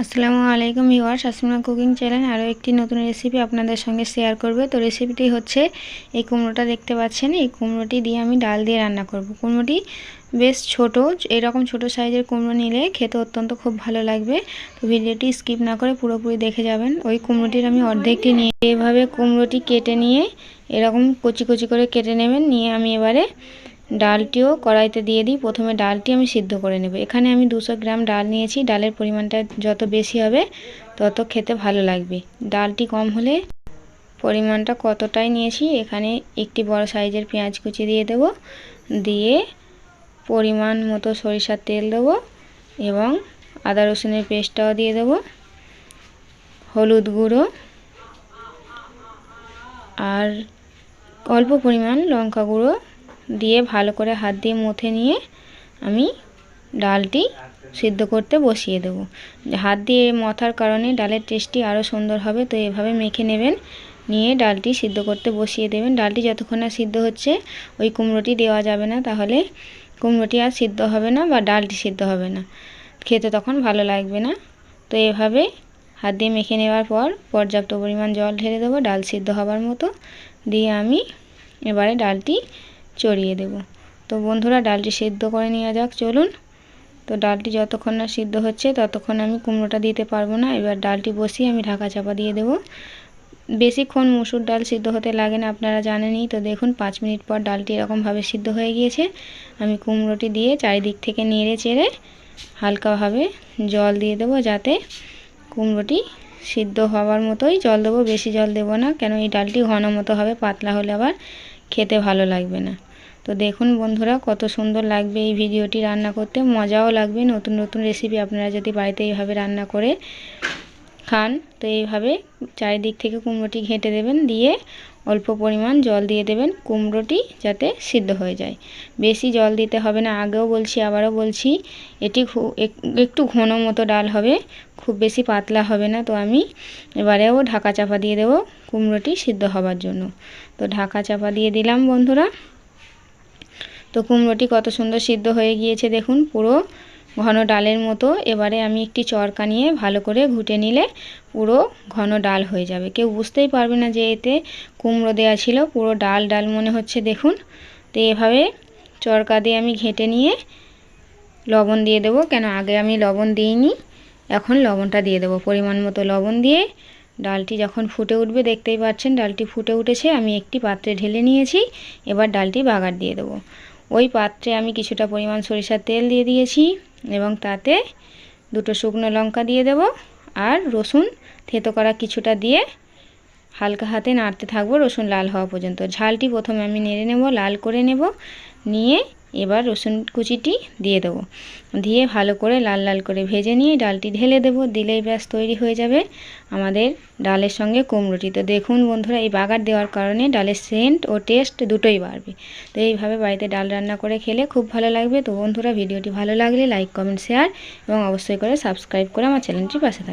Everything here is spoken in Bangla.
আসসালামু আলাইকুম ভিউয়ার্স আসমিনা কুকিং চ্যানেল আরও একটি নতুন রেসিপি আপনাদের সঙ্গে শেয়ার করবে। তো রেসিপিটি হচ্ছে এই কুমড়োটা দেখতে পাচ্ছেন। এই কুমড়োটি দিয়ে আমি ডাল দিয়ে রান্না করব। কুমড়োটি বেশ ছোট, এরকম ছোট সাইজের কুমড়ো নিলে খেতে অত্যন্ত খুব ভালো লাগবে। তো ভিডিওটি স্কিপ না করে পুরোপুরি দেখে যাবেন। ওই কুমড়োটির আমি অর্ধেকটি নিয়ে এভাবে কুমড়োটি কেটে নিয়ে এরকম কচি কচি করে কেটে নেবেন। নিয়ে আমি এবারে ডালটিও কড়াইতে দিয়ে দিই। প্রথমে ডালটি আমি সিদ্ধ করে নেব। এখানে আমি দুশো গ্রাম ডাল নিয়েছি। ডালের পরিমাণটা যত বেশি হবে, তত খেতে ভালো লাগবে। ডালটি কম হলে পরিমাণটা কতটাই নিয়েছি, এখানে একটি বড় সাইজের পেঁয়াজ কুচি দিয়ে দেব। দিয়ে পরিমাণ মতো সরিষার তেল দেব এবং আদা রসুনের পেস্টটাও দিয়ে দেব। হলুদ গুঁড়ো আর অল্প পরিমাণ লঙ্কা গুঁড়ো দিয়ে ভালো করে হাত দিয়ে মুথে নিয়ে আমি ডালটি সিদ্ধ করতে বসিয়ে দেব। হাত দিয়ে মথার কারণে ডালের টেস্টটি আরও সুন্দর হবে, তো এভাবে মেখে নেবেন, নিয়ে ডালটি সিদ্ধ করতে বসিয়ে দেবেন। ডালটি যতক্ষণ না সিদ্ধ হচ্ছে, ওই কুমড়োটি দেওয়া যাবে না, তাহলে কুমড়োটি আর সিদ্ধ হবে না বা ডালটি সিদ্ধ হবে না। খেতে তখন ভালো লাগবে না। তো এভাবে হাত দিয়ে মেখে নেওয়ার পর পর্যাপ্ত পরিমাণ জল ঢেলে দেবো, ডাল সিদ্ধ হবার মতো। দিয়ে আমি এবারে ডালটি চড়িয়ে দেব। তো বন্ধুরা, ডালটি সিদ্ধ করে নেওয়া যাক, চলুন। তো ডালটি যতক্ষণ না সিদ্ধ হচ্ছে, ততক্ষণ আমি কুমড়োটা দিতে পারব না। এবার ডালটি বসিয়ে আমি ঢাকা চাপা দিয়ে দেব। বেশিক্ষণ মুসুর ডাল সিদ্ধ হতে লাগে না, আপনারা জানেনই। তো দেখুন, পাঁচ মিনিট পর ডালটি এরকমভাবে সিদ্ধ হয়ে গিয়েছে। আমি কুমড়োটি দিয়ে চারিদিক থেকে নেড়ে চেড়ে হালকাভাবে জল দিয়ে দেবো, যাতে কুমড়োটি সিদ্ধ হওয়ার মতোই জল দেবো। বেশি জল দেবো না, কেন এই ডালটি ঘন মতো হবে, পাতলা হলে আবার খেতে ভালো লাগবে না। তো দেখুন বন্ধুরা, কত সুন্দর লাগবে এই ভিডিওটি রান্না করতে। মজাও লাগবে, নতুন নতুন রেসিপি আপনারা যদি বাড়িতে এইভাবে রান্না করে খান। তো এইভাবে চারিদিক থেকে কুমড়োটি ঘেঁটে দেবেন, দিয়ে অল্প পরিমাণ জল দিয়ে দেবেন কুমড়োটি যাতে সিদ্ধ হয়ে যায়। বেশি জল দিতে হবে না, আগেও বলছি, আবারও বলছি, এটি একটু ঘন মতো ডাল হবে, খুব বেশি পাতলা হবে না। তো আমি এবারেও ঢাকা চাপা দিয়ে দেবো কুমড়োটি সিদ্ধ হবার জন্য। তো ঢাকা চাপা দিয়ে দিলাম বন্ধুরা। তো কুমড়োটি কত সুন্দর সিদ্ধ হয়ে গিয়েছে, দেখুন, পুরো ঘন ডালের মতো। এবারে আমি একটি চরকা নিয়ে ভালো করে ঘুটে নিলে পুরো ঘন ডাল হয়ে যাবে। কেউ বুঝতেই পারবে না যে এতে কুমড়ো দেওয়া ছিল, পুরো ডাল ডাল মনে হচ্ছে দেখুন। তো এভাবে চরকা দিয়ে আমি ঘেঁটে নিয়ে লবণ দিয়ে দেবো। কেন, আগে আমি লবণ দিইনি, এখন লবণটা দিয়ে দেবো। পরিমাণ মতো লবণ দিয়ে ডালটি যখন ফুটে উঠবে, দেখতেই পাচ্ছেন ডালটি ফুটে উঠেছে। আমি একটি পাত্রে ঢেলে নিয়েছি, এবার ডালটি বাগার দিয়ে দেবো। ওই পাত্রে আমি কিছুটা পরিমাণ সরিষার তেল দিয়ে দিয়েছি এবং তাতে দুটো শুকনো লঙ্কা দিয়ে দেব আর রসুন থেতো করা কিছুটা দিয়ে হালকা হাতে নাড়তে থাকব রসুন লাল হওয়া পর্যন্ত। ঝালটি প্রথমে আমি নেড়ে নেব, লাল করে নেব, নিয়ে এবার রসুন কুচিটি দিয়ে দেবো। দিয়ে ভালো করে লাল লাল করে ভেজে নিয়ে ডালটি ঢেলে দেব। দিলেই ব্যাস তৈরি হয়ে যাবে আমাদের ডালের সঙ্গে কুমড়োটি। তো দেখুন বন্ধুরা, এই বাগার দেওয়ার কারণে ডালের সেন্ট ও টেস্ট দুটোই বাড়বে। তো এইভাবে বাড়িতে ডাল রান্না করে খেলে খুব ভালো লাগবে। তো বন্ধুরা, ভিডিওটি ভালো লাগলে লাইক, কমেন্ট, শেয়ার এবং অবশ্যই করে সাবস্ক্রাইব করে আমার চ্যানেলটি পাশে থাকবে